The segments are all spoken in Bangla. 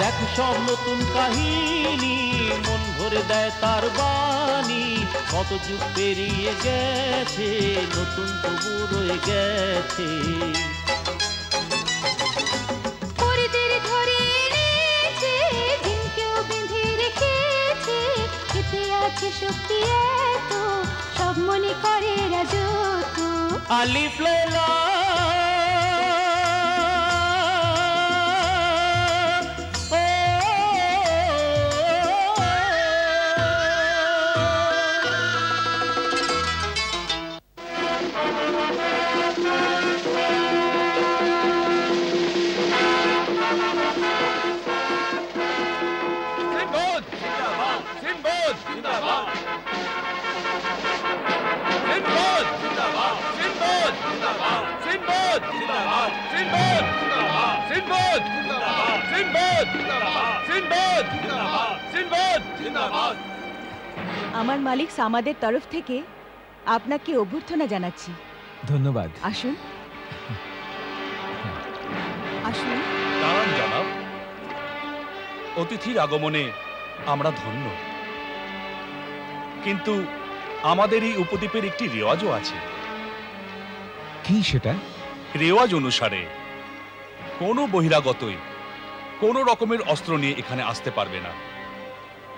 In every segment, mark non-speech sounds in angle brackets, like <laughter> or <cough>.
দেখো সব নতুন কাহিনী মন ভরে দেয় তার বাণী। কত যুগ পেরিয়ে গেছে নতুন তবু রয়ে গেছে। আছে শক্তি এত সব মনে করে রাজত্ব। আলিফ লাইলা আমার মালিক সামাদের তরফ থেকে আপনাকে অভ্যর্থনা জানাচ্ছি। ধন্যবাদ। আসুন। আসুন। দাঁড়ান জনাব। অতিথির আগমনে আমরা ধন্য। কিন্তু আমাদের এই উপদ্বীপের একটি রেওয়াজও আছে। কি সেটা? রেওয়াজ অনুসারে কোনো বহিরাগতই কোনো রকমের অস্ত্র নিয়ে এখানে আসতে পারবে না।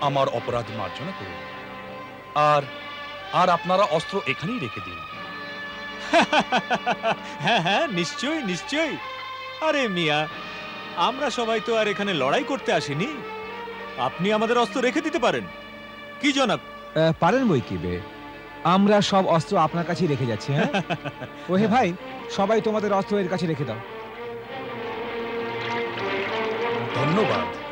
আমার অপরাধ মার্জনা করুন। আর আর আপনারা অস্ত্র এখানেই রেখে দিন। <laughs> হ্যাঁ হ্যাঁ নিশ্চয়ই নিশ্চয়ই। আরে মিয়া আমরা সবাই তো আর এখানে লড়াই করতে আসিনি। আপনি আমাদের অস্ত্র রেখে দিতে পারেন। কি জনাব? পারেন বই কি বে? আমরা সব অস্ত্র আপনার কাছেই রেখে যাচ্ছি হ্যাঁ? <laughs> ওহে ভাই সবাই তোমাদের অস্ত্র এর কাছে রেখে দাও। ধন্যবাদ।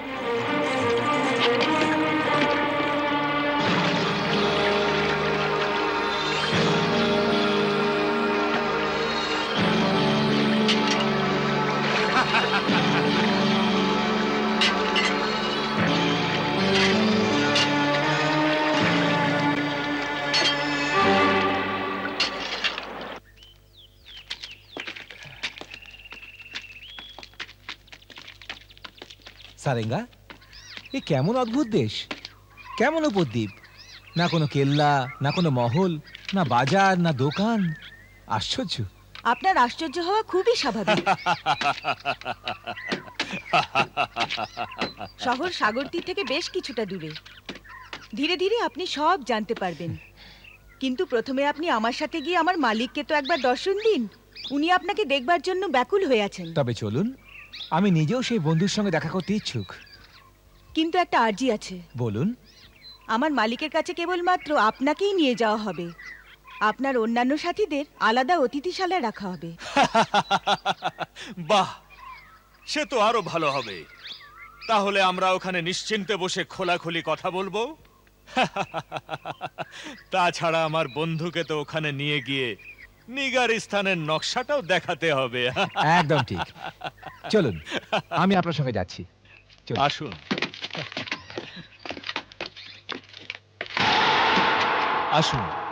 সারেঙ্গা? এ কেমন অদ্ভুত দেশ? কেমন উপদ্বীপ? না কোনো কেল্লা না কোনো মহল না বাজার না দোকান। আশ্চর্য। আপনার আশ্চর্য হওয়া খুবই স্বাভাবিক। শহর সাগর তীর থেকে বেশ কিছুটা দূরে। ধীরে ধীরে আপনি সব জানতে পারবেন। কিন্তু প্রথমে আপনি আমার সাথে গিয়ে আমার মালিককে তো একবার দর্শন দিন। উনি আপনাকে দেখবার জন্য ব্যাকুল হয়ে আছেন। তবে চলুন আমি নিজেও সেই বন্ধুর সঙ্গে দেখা করতে ইচ্ছুক। কিন্তু একটা আর্জি আছে। বলুন। আমার মালিকের কাছে কেবলমাত্র আপনাকেই নিয়ে যাওয়া হবে। আপনার অন্যান্য সাথীদের আলাদা অতিথিশালায় রাখা হবে। <laughs> বাহ! সে তো আরও ভালো হবে। তাহলে আমরা ওখানে নিশ্চিন্তে বসে খোলাখুলি কথা বলব? <laughs> তাছাড়া আমার বন্ধুকে তো ওখানে নিয়ে গিয়ে নিগার স্থানের নকশাটাও দেখাতে হবে। একদম ঠিক। চলুন আমি আপনার সঙ্গে যাচ্ছি। আসুন। আসুন।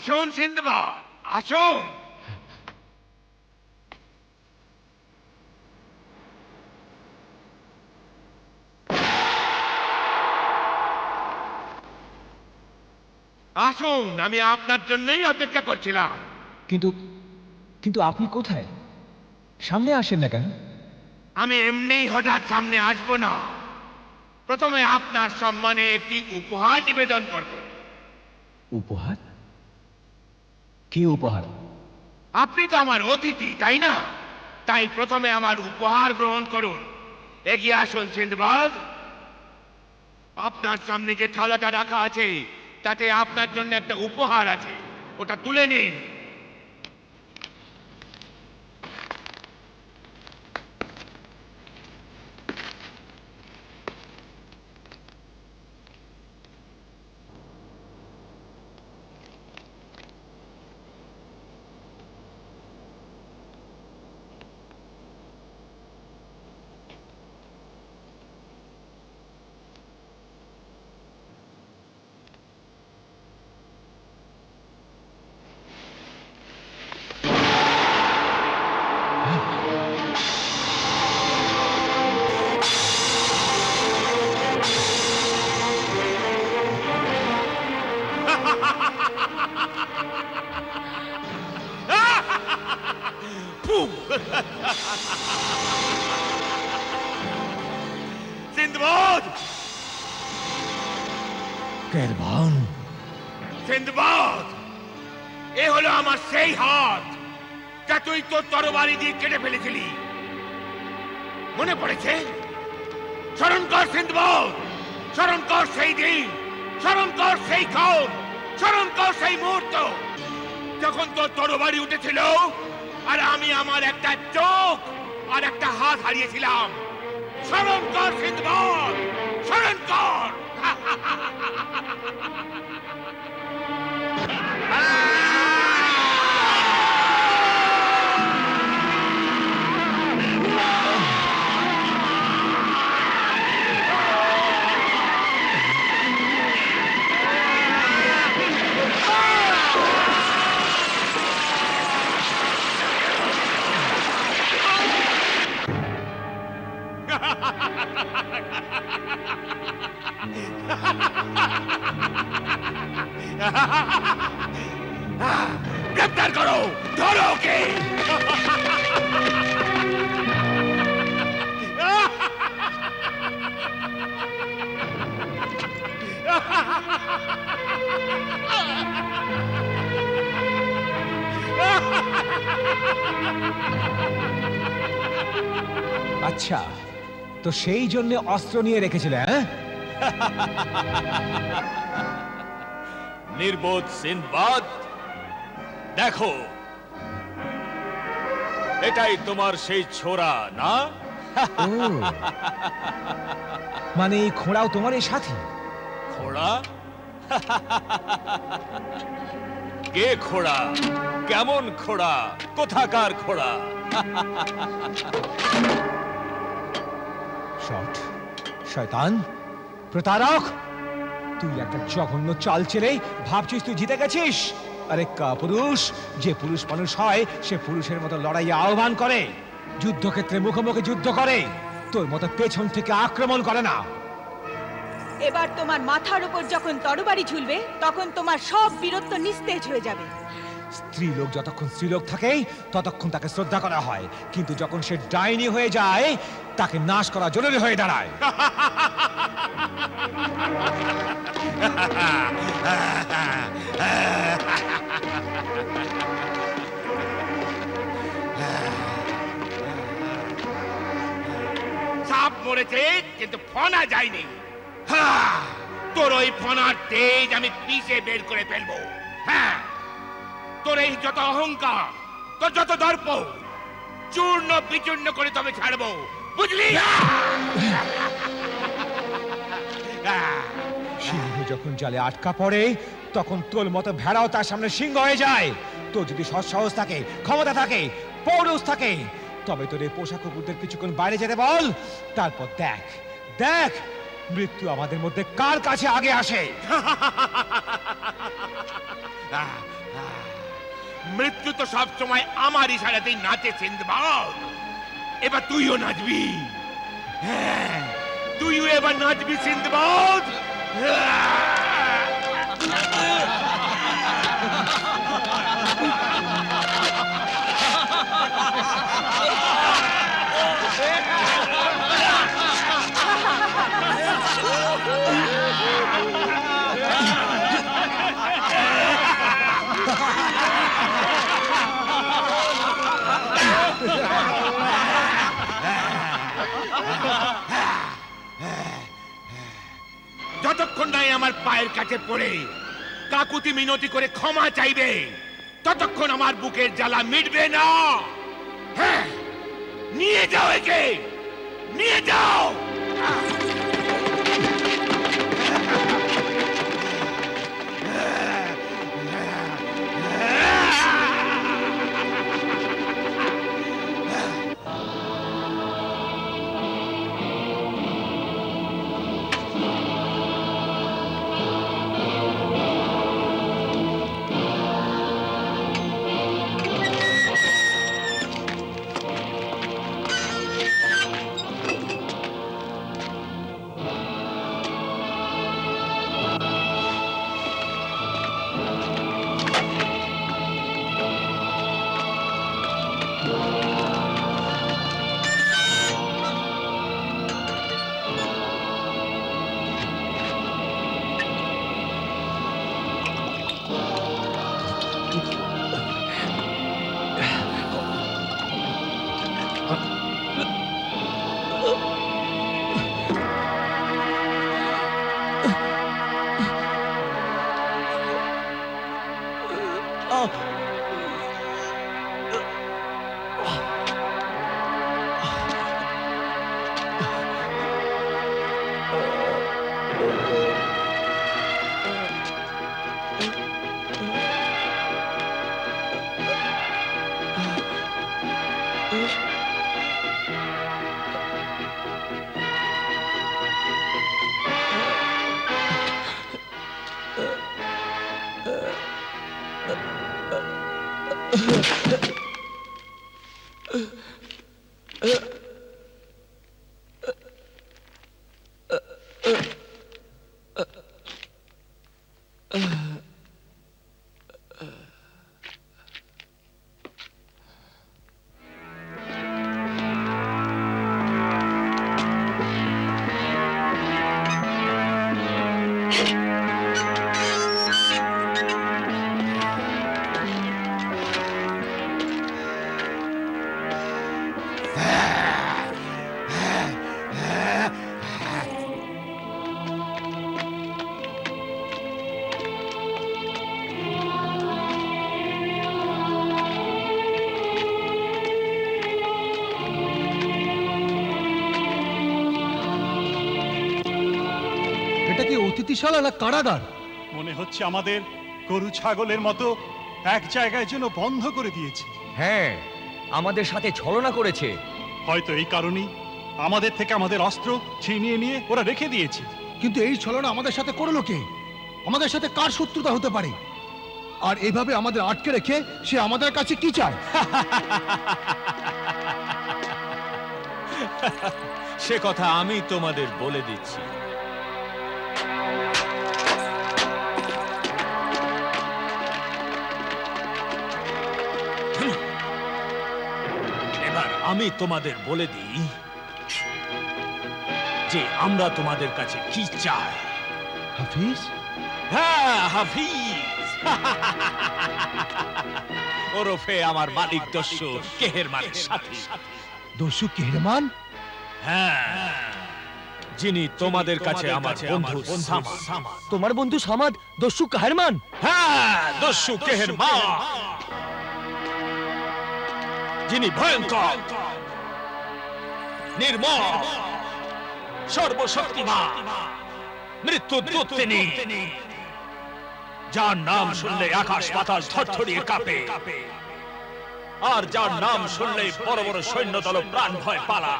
আসুন সিন্ধবাদ আসুন। আসুন আমি আপনার জন্যই অপেক্ষা করছিলাম। কিন্তু কিন্তু আপনি কোথায়? সামনে আসেন না কেন? আমি এমনিই হঠাৎ সামনে আসব না। প্রথমে আপনার সম্মানে একটি উপহার নিবেদন করব। উপহার? কি উপহার? আপনি তো আমার অতিথি, তাই না? তাই প্রথমে আমার উপহার গ্রহণ করুন। এগিয়ে আসুন সিন্ধবাদ আপনার সামনে যে থালাটা রাখা আছে, তাতে আপনার জন্য একটা উপহার আছে। ওটা তুলে নিন। কেটে ফেলেছিলি। মনে পড়েছে? স্মরণ কর সিন্দবাদ স্মরণ কর সেই দিন, স্মরণ কর সেই ক্ষণ, স্মরণ কর সেই মুহূর্ত। যখন তোর তরবারি উঠেছিল আর আমি আমার একটা চোখ আর একটা হাত হারিয়েছিলাম, স্মরণ কর সিন্দবাদ স্মরণ কর। গ্রেপ্তার <laughs> তো সেই জন্য অস্ত্র নিয়ে রেখেছিলে হ্যাঁ? নির্বোধ সিনবাদ দেখো। এটাই তোমার সেই ছোড়া না? মানে এই খোঁড়াও তোমার এই সাথী? খোড়া? কে খোড়া? কেমন খোড়া? কোথাকার খোড়া? শট। শয়তান, প্রতারক, তুই একটা জঘন্য চাল ছেড়ে ভাবছিস তুই জিতে গেছিস? আরে পুরুষ যে পুরুষ মানুষ হয়, সে পুরুষের মতো লড়াই আহ্বান করে, যুদ্ধক্ষেত্রে মুখোমুখি যুদ্ধ করে, তোর মতো পেছন থেকে আক্রমণ করে না। এবার তোমার মাথার উপর যখন তরবারি ঝুলবে, তখন তোমার সব বীরত্ব নিস্তেজ হয়ে যাবে। স্ত্রীলোক যতক্ষণ স্ত্রীলোক থাকে, ততক্ষণ তাকে শ্রদ্ধা করা হয়। কিন্তু যখন সে ডাইনি হয়ে যায়, তাকে নাশ করা জরুরি হয়ে দাঁড়ায়। সাপ মরেছে, কিন্তু ফনা যায়নি! তোর ওই ফনার তেজ আমি পিষে বের করে ফেলব। তোর এই যত অহংকার তোর যত দর্প চূর্ণ বিচূর্ণ করে তবে ছাড়বো বুঝলি আহ! সিংহ যখন জালে আটকা পড়ে তখন তোর মতো ভেড়াও তার সামনে সিংহ হয়ে যায় তোর যদি সৎসাহস থাকে ক্ষমতা থাকে পৌরস থাকে তবে তোর এই পোশাক কুকুরদের কিছুক্ষণ বাইরে যেতে বল তারপর দেখ দেখ মৃত্যু আমাদের মধ্যে কার কাছে আগে আসে! আহ! মৃত্যু তো সবসময় আমার ইশারাতেই নাচে সিন্ধবাদ এবার তুইও নাচবি। হ্যাঁ তুইও এবার নাচবি সিন্দবাদ যতক্ষণ আমার পায়ের কাছে পড়ে। কাকুতি মিনতি করে ক্ষমা চাইবে। ততক্ষণ আমার বুকের জ্বালা মিটবে না। হ্যাঁ নিয়ে যাও একে। নিয়ে যাও। <sighs> Uh. <laughs> এটা কি অতিথিশালা না কারাগার? মনে হচ্ছে আমাদের গরু ছাগলের মতো এক জায়গায় যেন বন্ধ করে দিয়েছে। হ্যাঁ আমাদের সাথে ছলনা করেছে। হয়তো এই কারণেই আমাদের থেকে আমাদের অস্ত্র ছিনিয়ে নিয়ে ওরা রেখে দিয়েছে। কিন্তু এই ছলনা আমাদের সাথে করল কে? আমাদের সাথে কার শত্রুতা হতে পারে? আর এইভাবে আমাদের আটকে রেখে সে আমাদের কাছে কি চায়? সে কথা আমি তোমাদের বলে দিচ্ছি। আমি তোমাদের বলে দিই যে আমরা তোমাদের কাছে কি চাই। হাফিজ? হ্যাঁ হাফিজ। <laughs> ওরফে আমার মালিক দস্যু কেহের মালিক সাথী। দস্যু কেহরমান হ্যাঁ যিনি তোমাদের কাছে আমার বন্ধু তোমার বন্ধু সামাদ দস্যু কাহেরমান হ্যাঁ দস্যু কেহের মা যিনি ভয়ঙ্কর। যার নাম শুনলে আকাশ পাতাল থরথরিয়ে কাঁপে আর যার নাম শুনলে বড় বড় সৈন্যদল প্রাণ ভয় পালা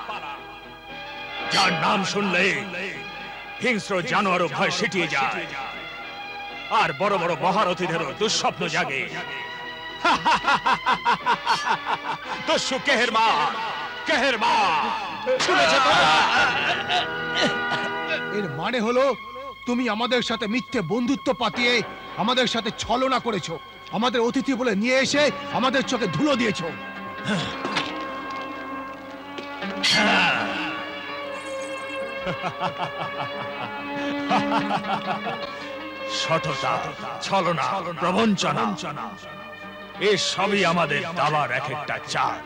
যার নাম শুনলে হিংস্র জানোয়ারও ভয় সিটিয়ে যায় আর বড় বড় মহারথীদেরও দুঃস্বপ্ন জাগে মা কেহের মা? এর মানে হলো তুমি আমাদের সাথে মিথ্যে বন্ধুত্ব পাতিয়ে আমাদের সাথে ছলনা করেছ। আমাদের অতিথি বলে নিয়ে এসে আমাদের চোখে ধুলো দিয়েছ। সততা ছলনা প্রবঞ্চনা। এ সবই আমাদের দাবার এক একটা চাল।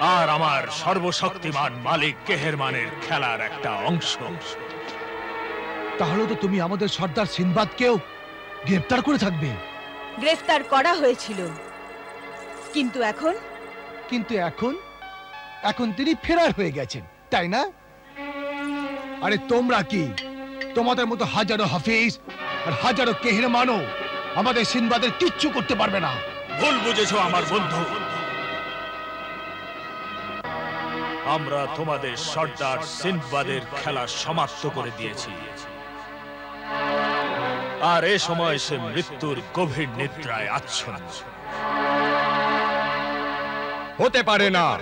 আর আমার সর্বশক্তিমান মালিক কেহেরমানের খেলার একটা অংশ। তাহলে তো তুমি আমাদের সর্দার সিনবাদকেও গ্রেপ্তার করে থাকবে। গ্রেফতার করা হয়েছিল। কিন্তু এখন? কিন্তু এখন? এখন তিনি ফেরার হয়ে গেছেন তাই না? আরে তোমরা কি? তোমাদের মতো হাজারো হাফিজ আর হাজারো কেহরমানও আমাদের সিনবাদের কিচ্ছু করতে পারবে না। ভুল বুঝেছ আমার বন্ধু। আমরা তোমাদের সর্দার সিন্ধবাদের খেলা সমাপ্ত করে দিয়েছি। আর এ সময় সে মৃত্যুর গভীর নিদ্রায় আচ্ছন্ন। হতে পারে না।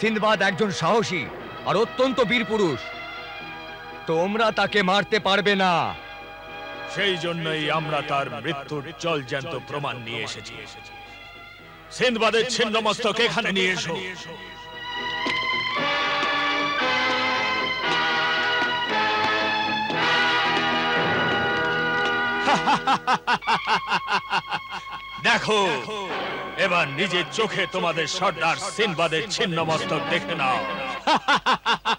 সিন্দবাদ একজন সাহসী আর অত্যন্ত বীর পুরুষ। তোমরা তাকে মারতে পারবে না। সেই জন্যই আমরা তার মৃত্যুর জলজ্যান্ত প্রমাণ নিয়ে এসেছি। সিন্ধবাদের ছিন্ন মস্তক এখানে নিয়ে এসো। দেখো এবার নিজের চোখে তোমাদের সর্দার সিনবাদের ছিন্ন মস্তক দেখে নাও। <laughs>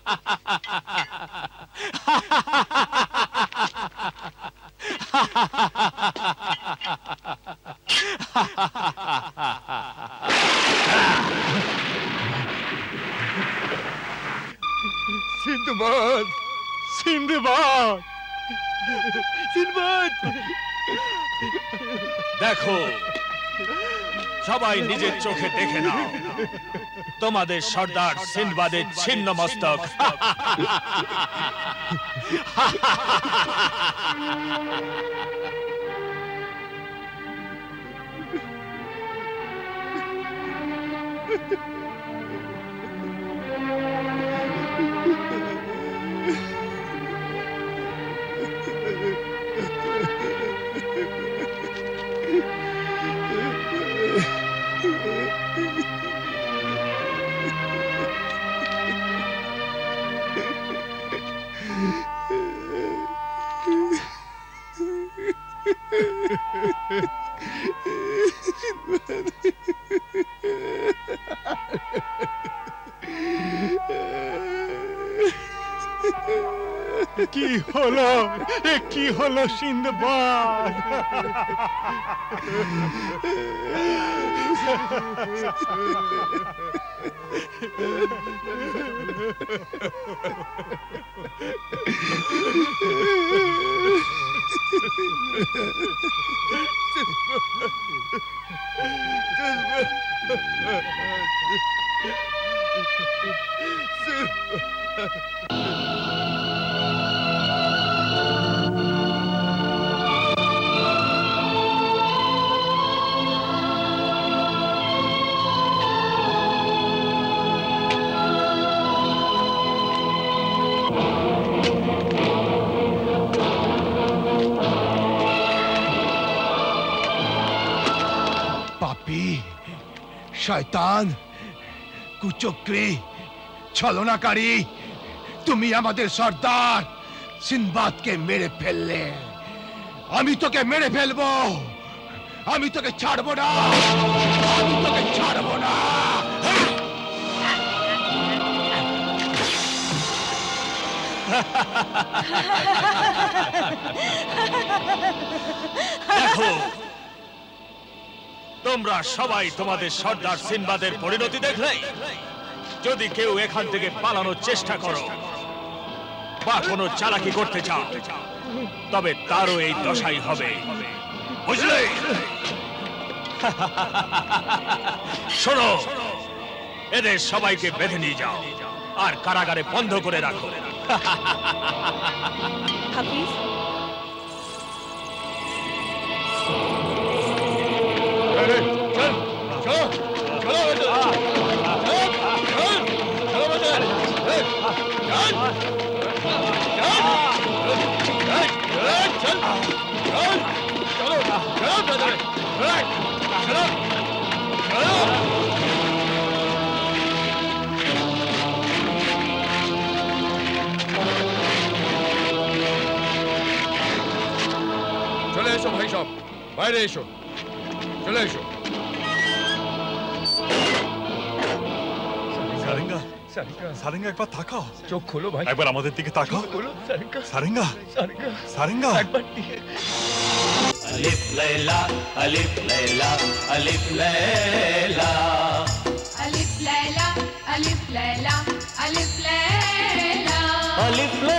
দেখো সবাই নিজের চোখে দেখে নাও। তোমাদের সর্দার সিনবাদের ছিন্ন মস্তক। <laughs> হলো? এ কি হলো সিন্ধবাদ পাপি <laughs> শয়তান কুচক্রী ছলনাকারী তুমি আমাদের সর্দার। সিনবাদকে মেরে ফেললে। আমি তোকে মেরে ফেলব। আমি তোকে ছাড়বো না। আমি তোকে ছাড়বো না। <laughs> দেখো তোমরা সবাই তোমাদের সর্দার সিনবাদের পরিণতি দেখলে? যদি কেউ এখান থেকে পালানোর চেষ্টা করো, বা কোনো চালাকি করতে চাও, তবে তারও এই দশাই হবে। বুঝলে? শোনো, এদের সবাইকে বেঁধে নিয়ে যাও, আর কারাগারে বন্ধ করে রাখো। হাফিজ চলে এসো ভাই সব বাইরে এসো চলে এসো সারেঙ্গা সারেঙ্গা একবার তাকাও চোখ খোলো ভাই একবার আমাদের দিকে তাকাও খোলো সারেঙ্গা সারেঙ্গা সারেঙ্গা সারেঙ্গা একবার দিয়ে আলিফ লাইলা আলিফ লাইলা আলিফ লাইলা আলিফ লাইলা আলিফ লাইলা আলিফ লাইলা আলিফ লাইলা